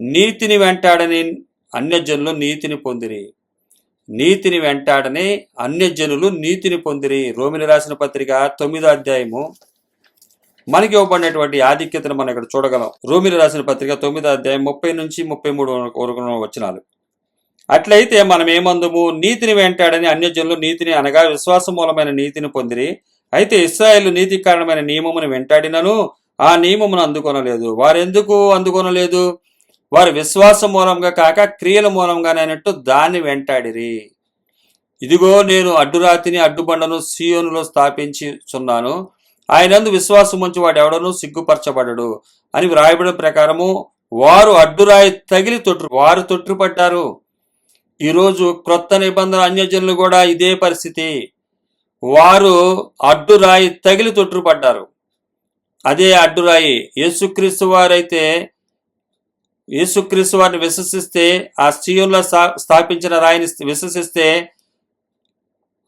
నీతిని వెంటాడని అన్యజనులు నీతిని పొందిరి. నీతిని వెంటాడని అన్యజనులు నీతిని పొందిరి. రోమిని రాసిన పత్రిక తొమ్మిదో అధ్యాయము. మనకి ఇవ్వబడినటువంటి ఆధిక్యతను మనం ఇక్కడ చూడగలం. రోమిని రాసిన పత్రిక తొమ్మిదో అధ్యాయం ముప్పై నుంచి ముప్పై మూడు వరకు వచనాలు. అట్లయితే మనం ఏమందుము? నీతిని వెంటాడని అన్యజనులు నీతిని అనగా విశ్వాస మూలమైన నీతిని పొందిరి. అయితే ఇస్రాయేల్ నీతి కారణమైన నియమమును వెంటాడినను. ఆ నియమమును అందుకొనలేదు. వారెందుకు అందుకొనలేదు? వారు విశ్వాస మూలంగా కాక క్రియల మూలంగానైనట్టు దాన్ని వెంటాడిరి. ఇదిగో నేను అడ్డురాతిని అడ్డుబండను సీయోనులో స్థాపించుచున్నాను. ఆయనందు విశ్వాసం ఉంచి వాడు సిగ్గుపరచబడడు అని వ్రాయబడిన ప్రకారము వారు అడ్డురాయి తగిలి తొట్టు వారు తొట్టుపడ్డారు. ఈరోజు క్రొత్త నిబంధన అన్యజనులు కూడా ఇదే పరిస్థితి. వారు అడ్డురాయి తగిలి తొట్టుపడ్డారు. అదే అడ్డురాయి యేసుక్రీస్తు వారైతే యేసుక్రీస్తు వారిని విశ్వసిస్తే ఆ సీయంలో స్థాపించిన రాయిని విశ్వసిస్తే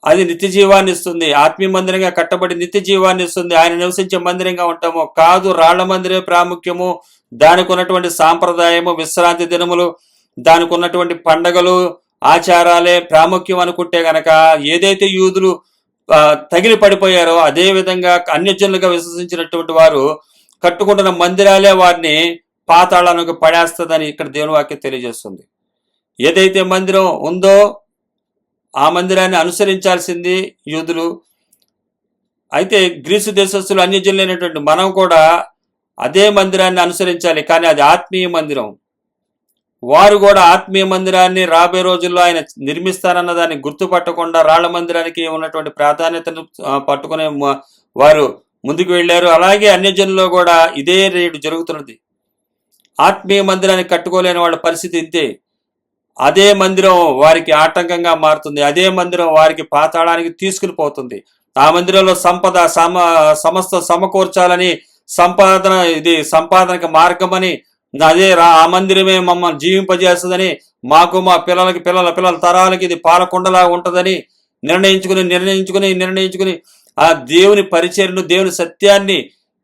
అది నిత్య జీవాన్ని ఇస్తుంది. ఆత్మీయ మందిరంగా కట్టబడి నిత్య జీవాన్ని ఇస్తుంది. ఆయన నివసించే మందిరంగా ఉంటాము కాదు రాళ్ళ మందిరే ప్రాముఖ్యము. దానికి ఉన్నటువంటి సాంప్రదాయము విశ్రాంతి దినములు దానికి ఉన్నటువంటి పండగలు ఆచారాలే ప్రాముఖ్యం అనుకుంటే గనక ఏదైతే యూదులు తగిలి పడిపోయారో అదే విధంగా అన్యజనులుగా విశ్వసించినటువంటి వారు కట్టుకుంటున్న మందిరాలే వారిని పాతాళానికి పడేస్తుందని ఇక్కడ దేవుని వాక్యం తెలియజేస్తుంది. ఏదైతే మందిరం ఉందో ఆ మందిరాన్ని అనుసరించాల్సింది యూదులు. అయితే గ్రీసు దేశస్తులు అన్యజనులైనటువంటి మనం కూడా అదే మందిరాన్ని అనుసరించాలి కానీ అది ఆత్మీయ మందిరం. వారు కూడా ఆత్మీయ మందిరాన్ని రాబోయే రోజుల్లో ఆయన నిర్మిస్తారన్న దాన్ని గుర్తుపట్టకుండా రాళ్ళ మందిరానికి ఉన్నటువంటి ప్రాధాన్యతను పట్టుకునే వారు ముందుకు వెళ్ళారు. అలాగే అన్యజనుల్లో కూడా ఇదే రేటు జరుగుతున్నది. ఆత్మీయ మందిరాన్ని కట్టుకోలేని వాళ్ళ పరిస్థితి ఇంతే. అదే మందిరం వారికి ఆటంకంగా మారుతుంది. అదే మందిరం వారికి పాతాళానికి తీసుకుని పోతుంది. ఆ మందిరంలో సంపద సమ సమస్త సమకూర్చాలని సంపాదన ఇది సంపాదనకి మార్గమని అదే రా ఆ మందిరమే మమ్మల్ని జీవింపజేస్తుందని మాకు మా పిల్లలకి పిల్లల పిల్లల తరాలకి ఇది పాలకుండలా ఉంటుందని నిర్ణయించుకుని నిర్ణయించుకుని నిర్ణయించుకుని ఆ దేవుని పరిచయను దేవుని సత్యాన్ని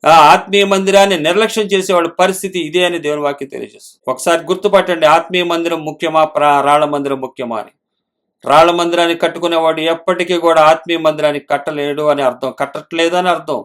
ఆ ఆత్మీయ మందిరాన్ని నిర్లక్ష్యం చేసేవాళ్ళ పరిస్థితి ఇదే అని దేవుని వాక్యం తెలియజేస్తుంది. ఒకసారి గుర్తుపట్టండి ఆత్మీయ మందిరం ముఖ్యమా? ప్రా రాళ్ళ మందిరం ముఖ్యమా అని. రాళ్ళ మందిరాన్ని కట్టుకునేవాడు ఎప్పటికీ కూడా ఆత్మీయ మందిరాన్ని కట్టలేడు అని అర్థం. కట్టట్లేదు అని అర్థం.